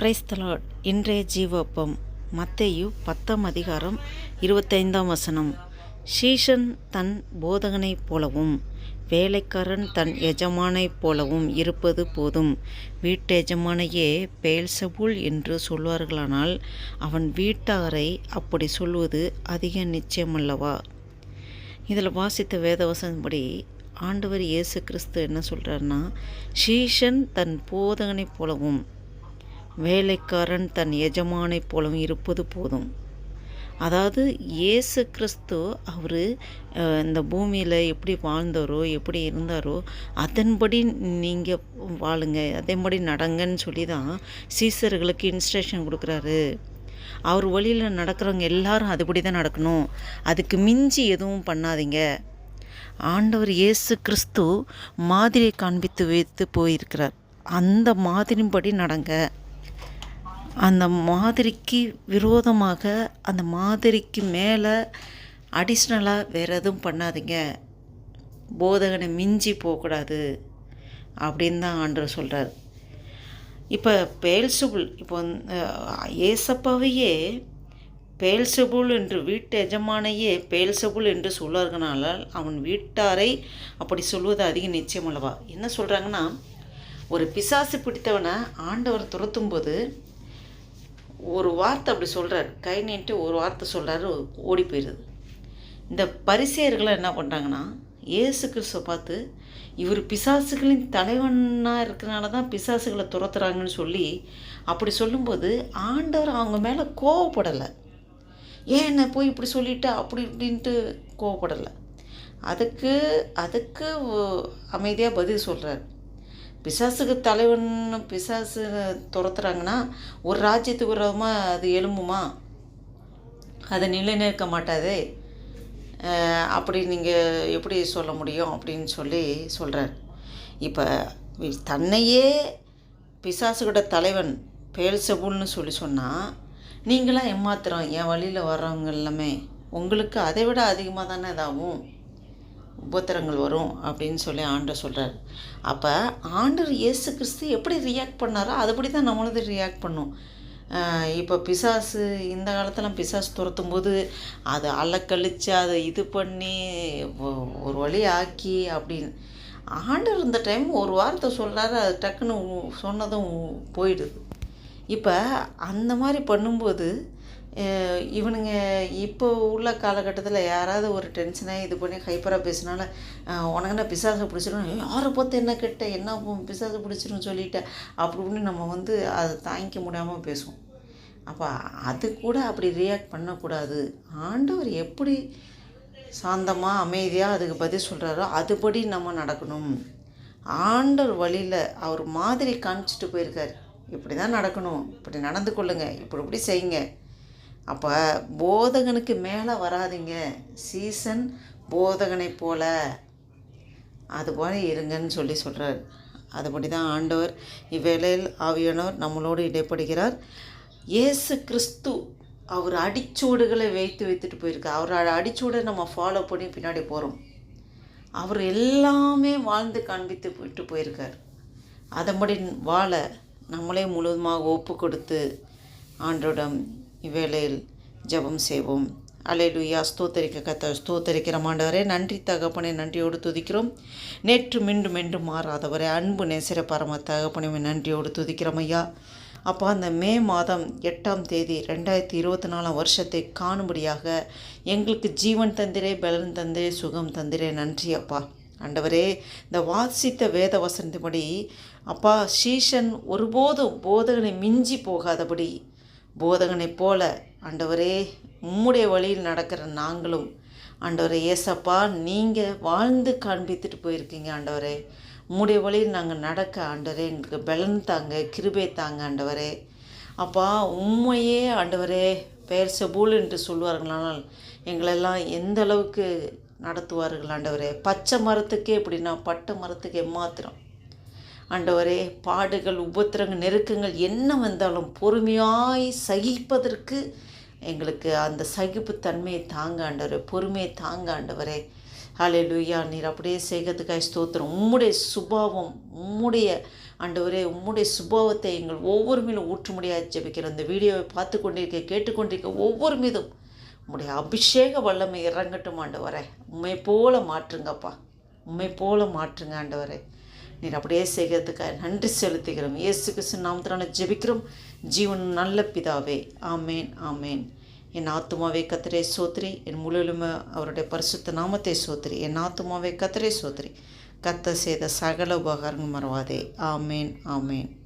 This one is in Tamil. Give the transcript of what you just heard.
பிரைஸ்தலாட் இன்றைய ஜீவப்பம் மத்தேயு பத்தாம் அதிகாரம் இருபத்தைந்தாம் வசனம். ஷீஷன் தன் போதகனைப் போலவும் வேலைக்காரன் தன் எஜமானைப் போலவும் இருப்பது போதும். வீட்டு எஜமானையே பேல்சபுல் என்று சொல்வார்களானால் அவன் வீட்டாரை அப்படி சொல்வது அதிக நிச்சயமல்லவா? இதில் வாசித்த வேதவசனப்படி ஆண்டவர் இயேசு கிறிஸ்து என்ன சொல்கிறாருன்னா ஷீஷன் தன் போதகனைப் போலவும் வேலைக்காரன் தன் எஜமானைப் போலவும் இருப்பது போதும். அதாவது இயேசு கிறிஸ்து அவர் இந்த பூமியில் எப்படி வாழ்ந்தாரோ எப்படி இருந்தாரோ அதன்படி நீங்கள் வாழுங்க அதேபடி நடங்கன்னு சொல்லி தான் சீசர்களுக்கு இன்ஸ்ட்ரக்ஷன் கொடுக்குறாரு. அவர் வழியில் நடக்கிறவங்க எல்லாரும் அதுபடி தான் நடக்கணும். அதுக்கு மிஞ்சி எதுவும் பண்ணாதீங்க. ஆண்டவர் இயேசு கிறிஸ்து மாதிரியை காண்பித்து வைத்து போயிருக்கிறார். அந்த மாதிரியின்படி நடங்க. அந்த மாதிரிக்கு விரோதமாக அந்த மாதிரிக்கு மேலே அடிஷ்னலாக வேறு எதுவும் பண்ணாதீங்க. போதகனை மிஞ்சி போகக்கூடாது அப்படின்னு தான் ஆண்டர் சொல்கிறார் இப்போ பேல்சுபுல் இப்போ வந்து, ஏசப்பாவையே பேல்சபுல் என்று வீட்டு எஜமானையே பேல்சபுல் என்று சொல்வார்களால் அவன் வீட்டாரை அப்படி சொல்வது அதிக நிச்சயம் அல்லவா? என்ன சொல்கிறாங்கன்னா ஒரு பிசாசு பிடித்தவனை ஆண்டவர் துரத்தும்போது ஒரு வார்த்தை அப்படி சொல்கிறார் கை நீட்டு ஒரு வார்த்தை சொல்கிறாரு ஓடி போயிடுது இந்த பரிசேயர்கள்லாம் என்ன பண்ணுறாங்கன்னா இயேசு கிறிஸ்துவை பார்த்து இவர் பிசாசுகளின் தலைவனாக இருக்கிறனால தான் பிசாசுகளை துரத்துறாங்கன்னு சொல்லி அப்படி சொல்லும்போது ஆண்டவர் அவங்க மேலே கோவப்படலை. ஏன் என்ன போய் இப்படி சொல்லிட்டு அப்படி இப்படின்ட்டு கோவப்படலை. அதுக்கு அதுக்கு அமைதியாக பதில் சொல்கிறார் பிசாசுக்கு தலைவன் பிசாசு துரத்துறாங்கன்னா ஒரு ராஜ்யத்துக்கு விரோதமாக அது எழும்புமா? அதை நிலைநிற்க மாட்டாதே. அப்படி நீங்கள் எப்படி சொல்ல முடியும் அப்படின்னு சொல்லி சொல்கிறார் இப்போ தன்னையே பிசாசுகிட்ட தலைவன் பேல்சபுல்னு சொல்லி சொன்னால் நீங்களாம் ஏமாத்துறோம் என் வழியில் வர்றவங்க எல்லாமே. உங்களுக்கு அதை விட அதிகமாக தானே இதாகும்? உபத்திரங்கள் வரும் அப்படின்னு சொல்லி ஆண்டர் சொல்கிறார் அப்போ ஆண்டவர் இயேசு கிறிஸ்து எப்படி ரியாக்ட் பண்ணாரோ அதுபடி தான் நம்மளது ரியாக்ட் பண்ணும். இப்போ பிசாசு இந்த காலத்தில் பிசாசு துரத்தும் போது அதை அலக்கழித்து அதை இது பண்ணி ஒ- ஒரு வழி ஆக்கி அப்படின்னு. ஆண்டர் இந்த டைம் ஒரு வார்த்தை சொல்கிறாரு அது டக்குன்னு சொன்னதும் போயிடுது. இப்போ அந்த மாதிரி பண்ணும்போது இவனுங்க இப்போ உள்ள காலகட்டத்தில் யாராவது ஒரு டென்ஷனாக இது பண்ணி ஹைப்பராக பேசினால உனக்கு என்ன பிசாசை பிடிச்சிரும்? யாரை பார்த்து என்ன கெட்ட? என்ன பிசாசை பிடிச்சிரும் சொல்லிட்டேன் அப்படின்னு நம்ம வந்து அதை தாங்கிக்க முடியாமல் பேசுவோம். அப்போ அது கூட அப்படி ரியாக்ட் பண்ணக்கூடாது. ஆண்டவர் எப்படி சாந்தமாக அமைதியாக அதுக்கு பதில் சொல்கிறாரோ அதுபடி நம்ம நடக்கணும். ஆண்டவர் வழியில் அவர் மாதிரி காமிச்சிட்டு போயிருக்கார். இப்படி தான் நடக்கணும். இப்படி நடந்து கொள்ளுங்கள் இப்படி இப்படி செய்யுங்க. அப்போ போதகனுக்கு மேலே வராதீங்க. சீசன் போதகனைப் போல. அதுபோல இருங்கன்னு சொல்லி சொல்கிறார் அதுபடி தான் ஆண்டவர் இவ்வேளையில் ஆவியானவர் நம்மளோடு இடைப்படுகிறார். இயேசு கிறிஸ்து அவர் அடிச்சூடுகளை வைத்து வைத்துட்டு போயிருக்கார். அவர் அடிச்சூடை நம்ம ஃபாலோ பண்ணி பின்னாடி போகிறோம் அவர் எல்லாமே வாழ்ந்து காண்பித்து விட்டு போயிருக்கார். அதன்படி வாழ நம்மளே முழுவதுமாக ஒப்பு கொடுத்து ஆண்டோடம் இவ்வேளையில் ஜெபம் செய்வோம். அலையிலுயா. ஸ்தோத்தரிக்க கத்த ஸ்தோத்தரிக்கிற மாண்டவரே நன்றி தகப்பனை நன்றியோடு துதிக்கிறோம். நேற்று மீண்டும் மீண்டும் மாறாதவரே. அன்பு நேசிற பரம தகப்பனையுமே நன்றியோடு துதிக்கிறோம் ஐயா. அப்போ அந்த மே மாதம் எட்டாம் தேதி ரெண்டாயிரத்தி இருபத்தி நாலாம் வருஷத்தை காணும்படியாக எங்களுக்கு ஜீவன் தந்திரே பலன் தந்திரே சுகம் தந்திரே. நன்றி அப்பா. ஆண்டவரே இந்த வாசித்த வேத வசனத்தின்படி அப்பா சீஷன் ஒருபோதும் போதகனை மிஞ்சி போகாதபடி போதகனைப் போல ஆண்டவரே உம்முடைய வழியில் நடக்கிற நாங்களும் ஆண்டவரே ஏசப்பா நீங்கள் வாழ்ந்து காண்பித்துட்டு போயிருக்கீங்க ஆண்டவரே. உம்முடைய வழியில் நாங்கள் நடக்க ஆண்டவரே எங்களுக்கு பலன் தாங்க கிருபை தாங்க ஆண்டவரே. அப்பா உண்மையே ஆண்டவரே பெயர் செபூல் என்று சொல்வார்களானால் எங்களெல்லாம் எந்த அளவுக்கு நடத்துவார்கள் ஆண்டவரே. பச்சை மரத்துக்கே எப்படின்னா பட்டை மரத்துக்கு எம்மாத்திரம். ஆண்டவரே பாடுகள் உபத்திரங்கள் நெருக்கங்கள் என்ன வந்தாலும் பொறுமையாய் சகிப்பதற்கு எங்களுக்கு அந்த சகிப்புத்தன்மையை தாங்க ஆண்டவரே பொறுமையை தாங்க ஆண்டவரே. லூயா நீர் அப்படியே செய்கிறதுக்காய் ஸ்தோத்திரம். உம்முடைய சுபாவம் உம்முடைய ஆண்டவரே உம்முடைய சுபாவத்தை எங்கள் ஒவ்வொரு மீதும் ஊற்றுமுடியாக ஜெபிக்கிறோம் இந்த வீடியோவை பார்த்து கொண்டிருக்க கேட்டுக்கொண்டிருக்க ஒவ்வொரு மீதும் உம்முடைய அபிஷேக வல்லமை இறங்கட்டும் ஆண்டவரே. உண்மை போல மாற்றுங்கப்பா. உண்மை போல மாற்றுங்க ஆண்டவரே. நீர் அப்படியே செய்கிறதுக்காக நன்றி செலுத்துகிறோம். இயேசு கிறிஸ்து நாமத்தினால ஜெபிக்கிறோம். ஜீவன் நல்ல பிதாவே. ஆமேன் ஆமேன். என் ஆத்துமாவே கத்திரே சோத்ரி. என் முழுலும அவருடைய பரிசுத்த நாமத்தை சோத்ரி. என் ஆத்துமாவே கத்திரே சோத்ரி. கத்த செய்த சகல உபகாரங்கள் மறவாதே. ஆமேன் ஆமேன்.